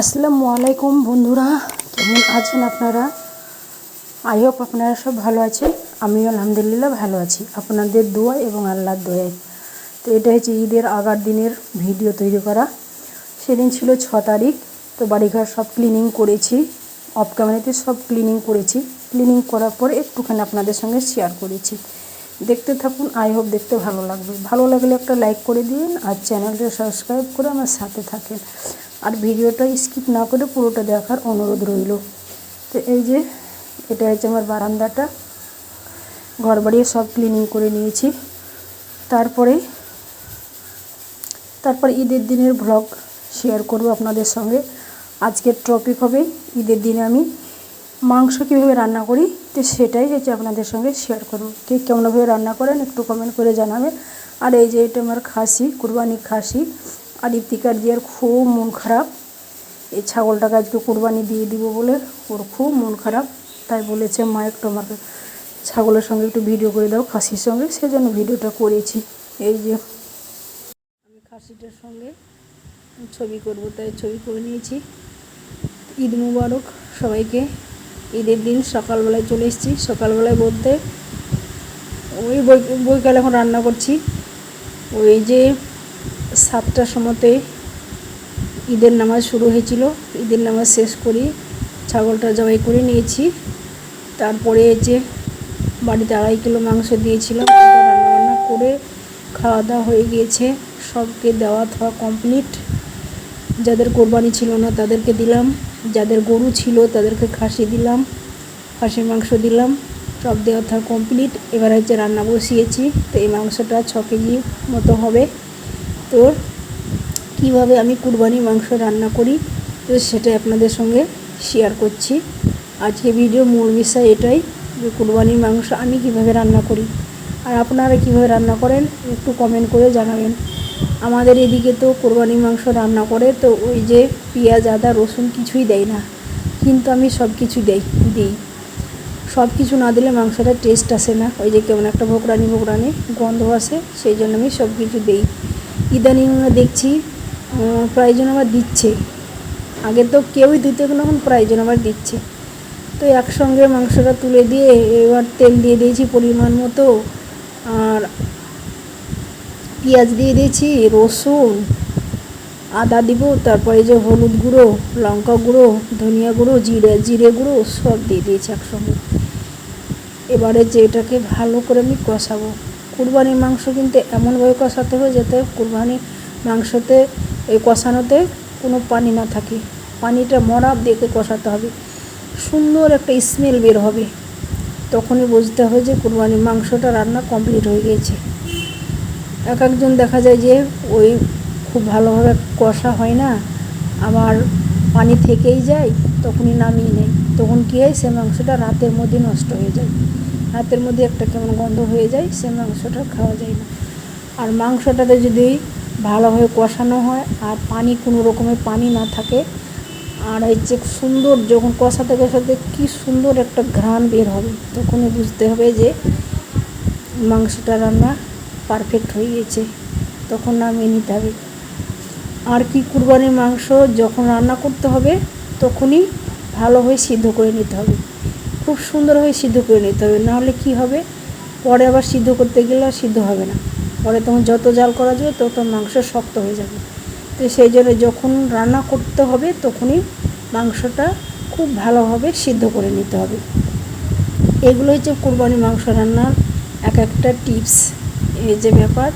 আসসালামু আলাইকুম বন্ধুরা, কেমন আছেন আপনারা? আই হোপ আপনারা সব ভালো আছেন, আমিও আলহামদুলিল্লাহ ভালো আছি। আপনাদের দোয়া এবং আল্লাহর দোয়ায়। তো এটা হচ্ছে ঈদের আগার দিনের ভিডিও তৈরি করা। সেদিন ছিল ছ তারিখ, তো বাড়িঘর সব ক্লিনিং করেছি। অফ ক্যামেরাতে সব ক্লিনিং করেছি। ক্লিনিং করার পর একটুখানি আপনাদের সঙ্গে শেয়ার করেছি। দেখতে থাকুন আই হোপ দেখতে ভালো লাগবে। ভালো লাগলে একটা লাইক করে দিন আর চ্যানেলটা সাবস্ক্রাইব করে আমার সাথে থাকেন। আর ভিডিওটা স্কিপ না করে পুরোটা দেখার অনুরোধ রইল। তো এই যে, এটা হচ্ছে আমার বারান্দাটা। ঘর বাড়িয়ে সব ক্লিনিং করে নিয়েছি। তারপরে, তারপর ঈদের দিনের ব্লগ শেয়ার করব আপনাদের সঙ্গে। আজকের টপিক হবে ঈদের দিনে আমি মাংস কীভাবে রান্না করি, তো সেটাই হচ্ছে আপনাদের সঙ্গে শেয়ার করব। কে কেমনভাবে রান্না করেন একটু কমেন্ট করে জানাবেন। আর এই যে, এটা আমার খাসি কুরবানি খাসি। আর ইফতিকার জিয়ার খুব মন খারাপ, এই ছাগলটাকে আজকে কুরবানি দিয়ে দিব বলে ওর খুব মন খারাপ। তাই বলেছে, মা, একটু আমাকে ছাগলের সঙ্গে একটু ভিডিও করে দাও, খাসির সঙ্গে। সেজন্য ভিডিওটা করেছি। এই যে আমি খাসিটার সঙ্গে ছবি করব, তাই ছবি করে নিয়েছি। ঈদ মুবারক সবাইকে। ঈদের দিন সকালবেলায় চলে এসেছি। সকালবেলায় বলতে ওই বই বইকাল এখন রান্না করছি। ওই যে সাতটার সময়তে ঈদের নামাজ শুরু হয়েছিল। ঈদের নামাজ শেষ করি, ছাগলটা জবাই করে নিয়েছি। তারপরে যে বাড়িতে আড়াই কিলো মাংস দিয়েছিলাম রান্নাবান্না করে খাওয়া দাওয়া হয়ে গিয়েছে। সবকে দেওয়া থাওয়া কমপ্লিট যাদের কোরবানি ছিল না তাদেরকে দিলাম। যাদের গরু ছিল তাদেরকে খাসি দিলাম খাসির মাংস দিলাম। সব দেওয়া থাওয়া কমপ্লিট এবার হচ্ছে রান্না বসিয়েছি, তো এই মাংসটা ছ কেজি মতো হবে। তো কীভাবে আমি কুরবানি মাংস রান্না করি তো সেটাই আপনাদের সঙ্গে শেয়ার করছি। আজকে ভিডিও মূল বিষয় এটাই যে কুরবানির মাংস আমি কীভাবে রান্না করি। আর আপনারা কীভাবে রান্না করেন, একটু কমেন্ট করে জানাবেন। আমাদের এদিকে তো কোরবানি মাংস রান্না করে, তো ওই যে পেঁয়াজ, আদা, রসুন কিছুই দেয় না। কিন্তু আমি সব কিছু দেই, দিই। সব কিছু না দিলে মাংসটা টেস্ট আসে না। ওই যে কেমন একটা ভোকরানি ভোকরানি গন্ধ আসে, সেই জন্য আমি সব কিছু দিই। ইদানিং দেখছি প্রায়জন আবার দিচ্ছে। আগে তো কেউই দিত এখন প্রায়জন আবার দিচ্ছে। তো একসঙ্গে মাংসটা তুলে দিয়ে এবার তেল দিয়ে দিয়েছি পরিমাণ মতো, আর পেঁয়াজ দিয়ে দিয়েছি, রসুন, আদা দিব, তারপরে যে হলুদ গুঁড়ো, লঙ্কা গুঁড়ো, ধনিয়া গুঁড়ো, জিরে জিরে গুঁড়ো, সব দিয়ে দিয়েছি একসঙ্গে। এবারে যে এটাকে ভালো করে আমি কষাবো। কুরবানির মাংস কিন্তু এমনভাবে কষাতে হবে যাতে কুরবানির মাংসতে, এই কষানোতে কোনো পানি না থাকে। পানিটা মরাব দেখে কষাতে হবে। সুন্দর একটা স্মেল বের হবে। তখনই বুঝতে হবে যে কুরবানির মাংসটা রান্না কমপ্লিট হয়ে গিয়েছে এক একজন দেখা যায় যে ওই খুব ভালোভাবে কষা হয় না, আবার পানি থেকেই যায়, তখনই নামিয়ে নেয়। তখন কী হয়, সে মাংসটা রাতের মধ্যে নষ্ট হয়ে যায়। রাতের মধ্যে একটা কেমন গন্ধ হয়ে যায় সে মাংসটা খাওয়া যায় না। আর মাংসটাতে যদি ভালোভাবে কষানো হয়, আর পানি, কোনো রকমের পানি না থাকে, আর হচ্ছে সুন্দর যখন কষাতে কষাতে কী সুন্দর একটা ঘ্রাণ বের হবে, তখনই বুঝতে হবে যে মাংসটা রান্না পারফেক্ট হয়ে গেছে, তখন নামিয়ে নিতে হবে। আর কি কুরবানির মাংস যখন রান্না করতে হবে, তখনই ভালোভাবে সিদ্ধ করে নিতে হবে। খুব সুন্দরভাবে সিদ্ধ করে নিতে হবে। নাহলে কি হবে? পরে আবার সিদ্ধ করতে গেলে সিদ্ধ হবে না। পরে তখন যত জাল করা যাবে, তত মাংস শক্ত হয়ে যাবে। তো সেই জন্য যখন রান্না করতে হবে, তখনই মাংসটা খুব ভালোভাবে সিদ্ধ করে নিতে হবে। এগুলো হচ্ছে কোরবানি মাংস রান্নার এক একটা টিপস। এই যে ব্যাপার।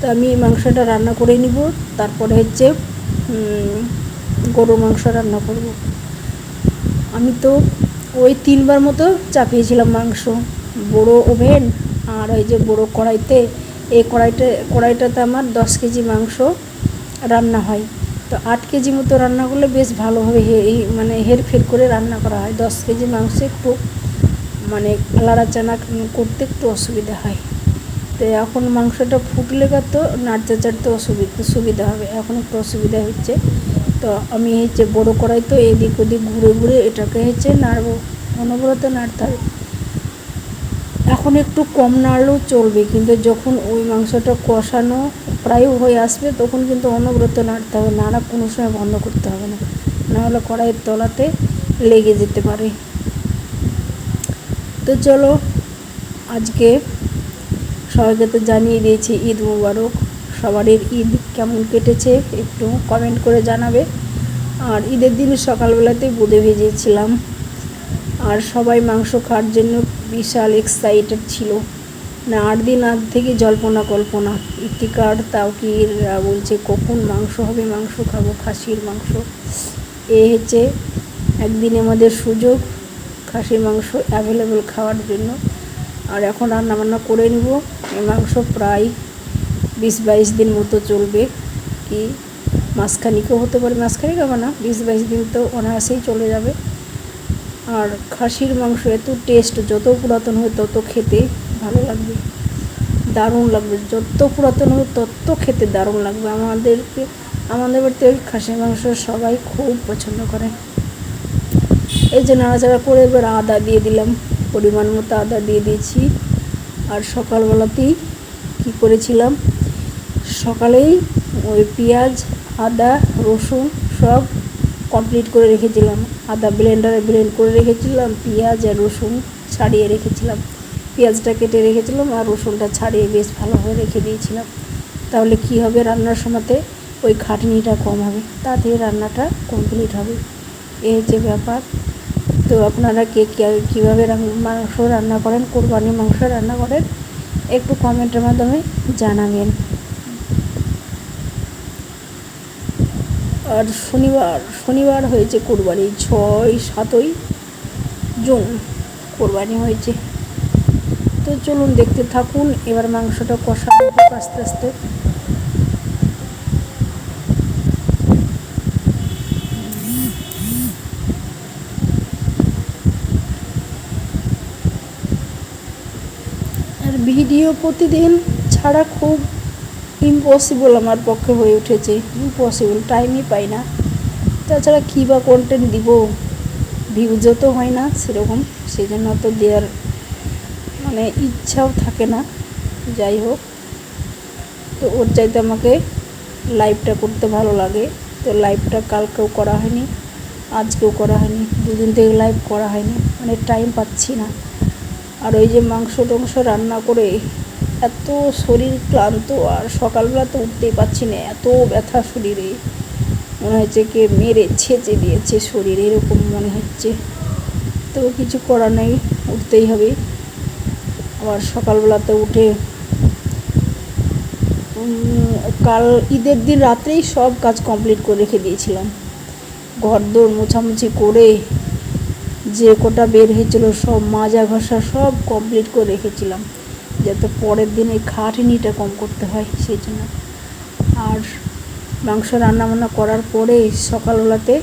তো আমি মাংসটা রান্না করে নিব। তারপরে হচ্ছে গরুর মাংস রান্না করব। আমি তো ওই তিনবার মতো চাপিয়েছিলাম মাংস। বড় ওভেন আর ওই যে বড় কড়াইতে, এই কড়াইটা, কড়াইটাতে আমার দশ কেজি মাংস রান্না হয়। তো আট কেজি মতো রান্না করলে বেশ ভালোভাবে হে মানে হেরফের করে রান্না করা হয়। দশ কেজি মাংস একটু মানে লাড়াচানা করতে একটু অসুবিধা হয়। তো এখন মাংসটা ফুটলে তো নাড়তে চাড়তে অসুবিধা সুবিধা হবে। এখন একটু অসুবিধা হচ্ছে। তো আমি হচ্ছে বড় কড়াই তো এদিক ওদিক ঘুরে ঘুরে এটাকে হচ্ছে নাড়বো, অনবরত নাড়তে হবে। এখন একটু কম নাড়লেও চলবে, কিন্তু যখন ওই মাংসটা কষানো প্রায় হয়ে আসবে, তখন কিন্তু অনবরত নাড়তে হবে, নাড়া কোনো সময় বন্ধ করতে হবে না। নাহলে কড়াইয়ের তলাতে লেগে যেতে পারে। তো চলো, আজকে সবাইকে তো জানিয়ে দিয়েছি, ঈদ মুবারক। সবারই ঈদ কেমন কেটেছে একটু কমেন্ট করে জানাবে। আর ঈদের দিন সকালবেলাতে বুধে ভেজেছিলাম আর সবাই মাংস খাওয়ার জন্য বিশাল এক্সাইটেড ছিল। না আট দিন আগ থেকে জল্পনা কল্পনা। ইতিকার তাও কি বলছে কখন মাংস হবে, মাংস খাব, খাসির মাংস। এ হচ্ছে একদিন আমাদের সুযোগ, খাসির মাংস অ্যাভেলেবেল খাওয়ার জন্য। আর এখন রান্না বান্না করে নিব। এই মাংস প্রায় বিশ বাইশ দিন মতো চলবে কি মাসখানিকও হতে পারে মাসখানিক হবে না, বিশ বাইশ দিন তো অনায়াসেই চলে যাবে। আর খাসির মাংস এত টেস্ট যত পুরাতন হয় তত খেতে ভালো লাগবে, দারুণ লাগবে। যত পুরাতন হবে তত খেতে দারুণ লাগবে। আমাদেরকে, আমাদের বাড়িতে ওই খাসির মাংস সবাই খুব পছন্দ করে। এই যে নাড়াচাড়া করে এবার আদা দিয়ে দিলাম, পরিমাণ মতো আদা দিয়ে দিয়েছি। আর সকালবেলাতেই কী করেছিলাম সকালেই ওই পেঁয়াজ, আদা, রসুন সব কমপ্লিট করে রেখেছিলাম। আদা ব্লেন্ডারে ব্লেন্ড করে রেখেছিলাম, পেঁয়াজ আর রসুন ছাড়িয়ে রেখেছিলাম। পেঁয়াজটা কেটে রেখেছিলাম আর রসুনটা ছাড়িয়ে বেশ ভালোভাবে রেখে দিয়েছিলাম। তাহলে কি হবে রান্নার সময়তে? ওই খাটনিটা কম হবে তাতে রান্নাটা কমপ্লিট হবে। এই হচ্ছে ব্যাপার। তো আপনারা কে কে- কীভাবে মাংস রান্না করেন, কোরবানি মাংস রান্না করেন, একটু কমেন্টের মাধ্যমে জানাবেন। আর শনিবার শনিবার হয়েছে কোরবানি, ছয়, সাতই জুন কোরবানি হয়েছে। তো চলুন দেখতে থাকুন, এবার মাংসটা হোক আস্তে আস্তে। আর ভিডিও প্রতিদিন ছাড়া খুব ইম্পসিবল আমার পক্ষে হয়ে উঠেছে। ইম্পসিবল টাইমই পাই না। তাছাড়া কী বা কন্টেন্ট দিব? ভিউজও তো হয় না সেরকম। সেই জন্য তো দেওয়ার মানে ইচ্ছাও থাকে না। যাই হোক, তো ওর চাইতে আমাকে লাইভটা করতে ভালো লাগে। তো লাইভটা কালকেও করা হয়নি, আজকেও করা হয়নি, দুদিন থেকে লাইভ করা হয়নি। মানে টাইম পাচ্ছি না। আর ওই যে মাংস টাংস রান্না করে এত শরীর ক্লান্ত আর সকালবেলা তো উঠতেই পারছি না, এত ব্যথা শরীরে। মনে হচ্ছে কে মেরে ছেঁচে দিয়েছে শরীরে, এরকম মনে হচ্ছে। তো কিছু করার নেই, উঠতেই হবে। আবার সকালবেলাতে উঠে কাল ঈদের দিন রাত্রেই সব কাজ কমপ্লিট করে রেখে দিয়েছিলাম। ঘর দোর মোছামুছি করে যে কটা বের হয়েছিল সব মাজা ঘষা সব কমপ্লিট করে রেখেছিলাম। যাতে পরের দিন এই খাটনিটা কম করতে হয়, সেই জন্য। আর মাংস রান্না বান্না করার পরে সকালবেলাতে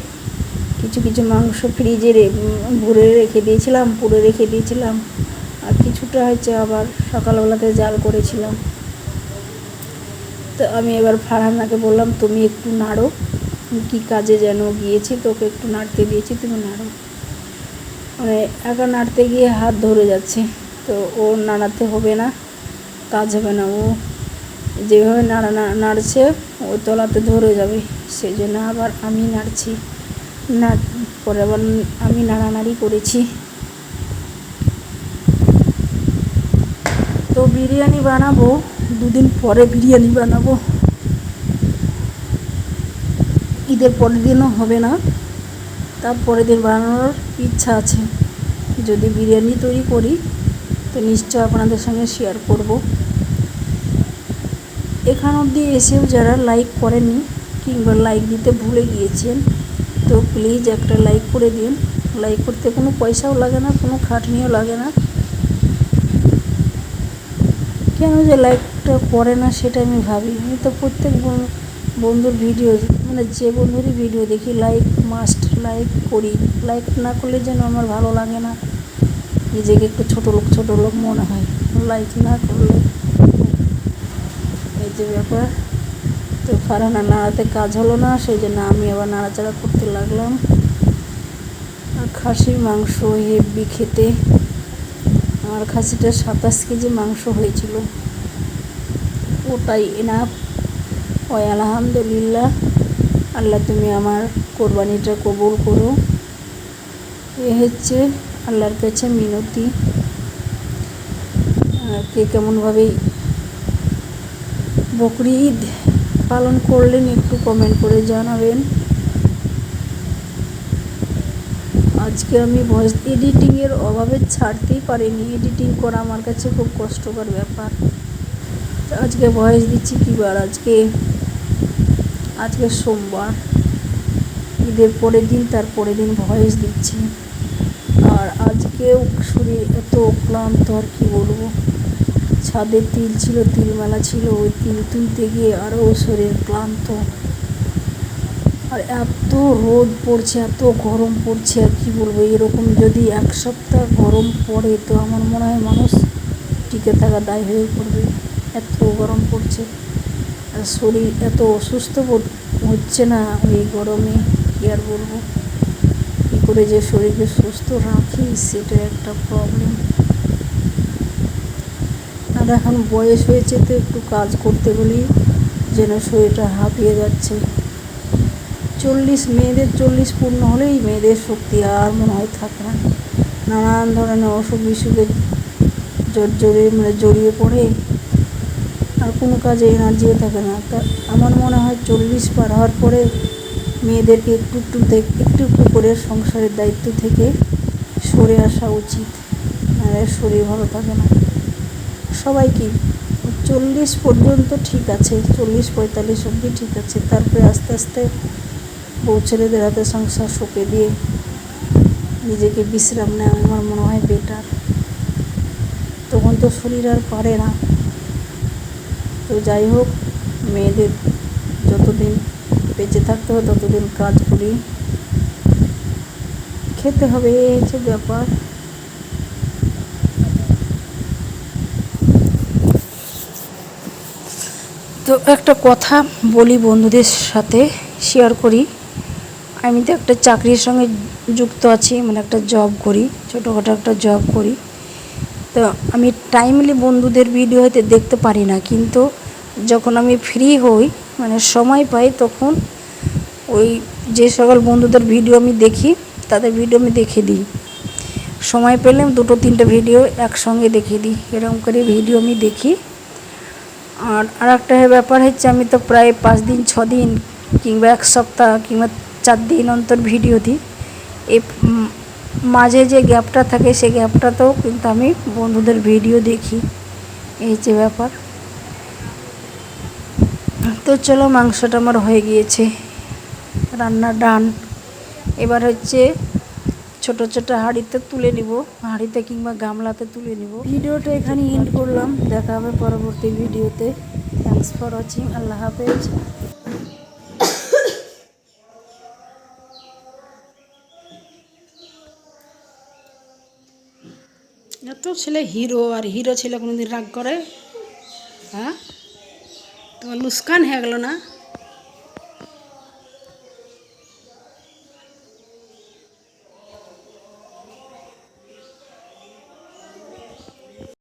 কিছু কিছু মাংস ফ্রিজে ভরে রেখে দিয়েছিলাম, পুড়ে রেখে দিয়েছিলাম। আর কিছুটা হচ্ছে আবার সকালবেলাতে জাল করেছিলাম। তো আমি এবার ফারহানাকে বললাম, তুমি একটু নাড়ো। কী কাজে যেন গিয়েছি, তোকে একটু নাড়তে দিয়েছি, তুমি নাড়ো। মানে একা নাড়তে গিয়ে হাত ধরে যাচ্ছে। তো ও নাড়াতে হবে না, কাজ হবে না ও। যেভাবে নাড়া নাড়ছে, ও তলাতে ধরে যাবে, সেই জন্য আবার আমি নাড়ছি। না, পরে আবার আমি নাড়ানাড়ি করেছি। তো বিরিয়ানি বানাবো, দুদিন পরে বিরিয়ানি বানাবো। ঈদের পরের দিনও হবে না তার পরের দিন বানানোর ইচ্ছা আছে। যদি বিরিয়ানি তৈরি করি তো নিশ্চয় আপনাদের সঙ্গে শেয়ার করব। এখান অবধি এসেও যারা লাইক করেননি কিংবা লাইক দিতে ভুলে গিয়েছেন, তো প্লিজ একটা লাইক করে দিন। লাইক করতে কোনো পয়সাও লাগে না, কোনো খাটনিও লাগে না। কেন যে লাইকটা করে না সেটা আমি ভাবি আমি তো প্রত্যেক বন- বন্ধুর ভিডিও মানে যে বন্ধুরই ভিডিও দেখি লাইক মাস্ট লাইক করি। লাইক না করলে যেন আমার ভালো লাগে না। নিজেকে একটু ছোটো লোক ছোটো লোক মনে হয়। লাইক না করলে। এই যে ব্যাপার। তো ফারানা নাড়াতে কাজ হলো না সেই জন্য আমি আবার নাড়াচাড়া করতে লাগলাম। আর খাসির মাংস হেভি খেতে। আমার খাসিটা সাতাশ কেজি মাংস হয়েছিল। ওটাই এনাফ ওই আলহামদুলিল্লাহ। আল্লাহ তুমি আমার কোরবানিটা কবুল করো। এ হচ্ছে আল্লাহর কাছে মিনতি। কে কেমনভাবে বকরি ঈদ পালন করলেন একটু কমেন্ট করে জানাবেন। আজকে আমি ভয়েস এডিটিংয়ের অভাবে ছাড়তেই পারিনি। এডিটিং করা আমার কাছে খুব কষ্টকর ব্যাপার। আজকে ভয়েস দিচ্ছি কী বার? আজকে আজকে সোমবার। ঈদের পরের দিন তার পরের দিন ভয়েস দিচ্ছি। আজকেও শরীর এত ক্লান্ত, আর কি বলব? ছাদে তিল ছিল, তিল মেলা ছিল, ওই তিল তুলতে গিয়ে আরও শরীর ক্লান্ত। আর এত রোদ পড়ছে, এত গরম পড়ছে, আর কি বলব, এরকম যদি এক সপ্তাহ গরম পড়ে, তো আমার মনে হয় মানুষ টিকে থাকা দায় হয়ে পড়বে। এত গরম পড়ছে, আর শরীর এত অসুস্থ বোধ হচ্ছে না ওই গরমে, কী আর বলব? করে যে শরীরকে সুস্থ রাখি, সেটা একটা প্রবলেম আর এখন বয়স হয়েছে তো একটু কাজ করতে গেলেই যেন শরীরটা হাঁপিয়ে যাচ্ছে। চল্লিশ, মেয়েদের চল্লিশ পূর্ণ হলেই মেয়েদের শক্তি আর মনে হয় থাকে না। নানান ধরনের অসুখ বিসুখে জড়িয়ে মানে জড়িয়ে পড়ে, আর কোনো কাজে এনার্জিও থাকে না। তা আমার মনে হয় চল্লিশ পার হওয়ার পরে মেয়েদেরকে একটু একটু দেখ একটু একটু করে সংসারের দায়িত্ব থেকে সরে আসা উচিত। শরীর ভালো থাকে না। সবাই কি চল্লিশ পর্যন্ত ঠিক আছে, চল্লিশ পঁয়তাল্লিশ অবধি ঠিক আছে, তারপরে আস্তে আস্তে বউ ছেলেদের হাতে সংসার সঁপে দিয়ে নিজেকে বিশ্রাম নেওয়া আমার মনে হয় বেটার তখন তো শরীর আর পারে না। তো যাই হোক, মেয়েদের যতদিন বেঁচে থাকতে হবে, ততদিন কাজ করি। খেতে হবে, এই হচ্ছে ব্যাপার। তো একটা কথা বলি বন্ধুদের সাথে শেয়ার করি। আমি তো একটা চাকরির সঙ্গে যুক্ত আছি মানে একটা জব করি, ছোটোখাটো একটা জব করি। তো আমি টাইমলি বন্ধুদের ভিডিও হয়তো দেখতে পারি না, কিন্তু যখন আমি ফ্রি হই মানে সময় পাই, তখন ওই যে সকল বন্ধুদের ভিডিও আমি দেখি তাদের ভিডিও আমি দেখে দিই। সময় পেলে দুটো, তিনটে ভিডিও একসঙ্গে দেখে দিই। এরকম করে ভিডিও আমি দেখি। আর আর একটা ব্যাপার হচ্ছে, আমি তো প্রায় পাঁচ দিন, ছ দিন কিংবা এক সপ্তাহ কিংবা চার দিন অন্তর ভিডিও দিই। এ মাঝে যে গ্যাপটা থাকে সেই গ্যাপটাতেও কিন্তু আমি বন্ধুদের ভিডিও দেখি। এই যে ব্যাপার। তো চলো, মাংসটা আমার হয়ে গিয়েছে। রান্না ডান এবার হচ্ছে ছোট ছোট হাঁড়িতে তুলে নিব, হাঁড়িতে কিংবা গামলাতে তুলে নিব। ভিডিওটা এখানে এন্ড করলাম, দেখা হবে পরবর্তী ভিডিওতে। থ্যাংকস ফর ওয়াচিং আল্লাহ হাফেজ। এত ছেলে হিরো আর হিরো ছেলে কোনোদিন রাগ করে হ্যাঁ? তোমার লুস্কান হয়ে গেল না?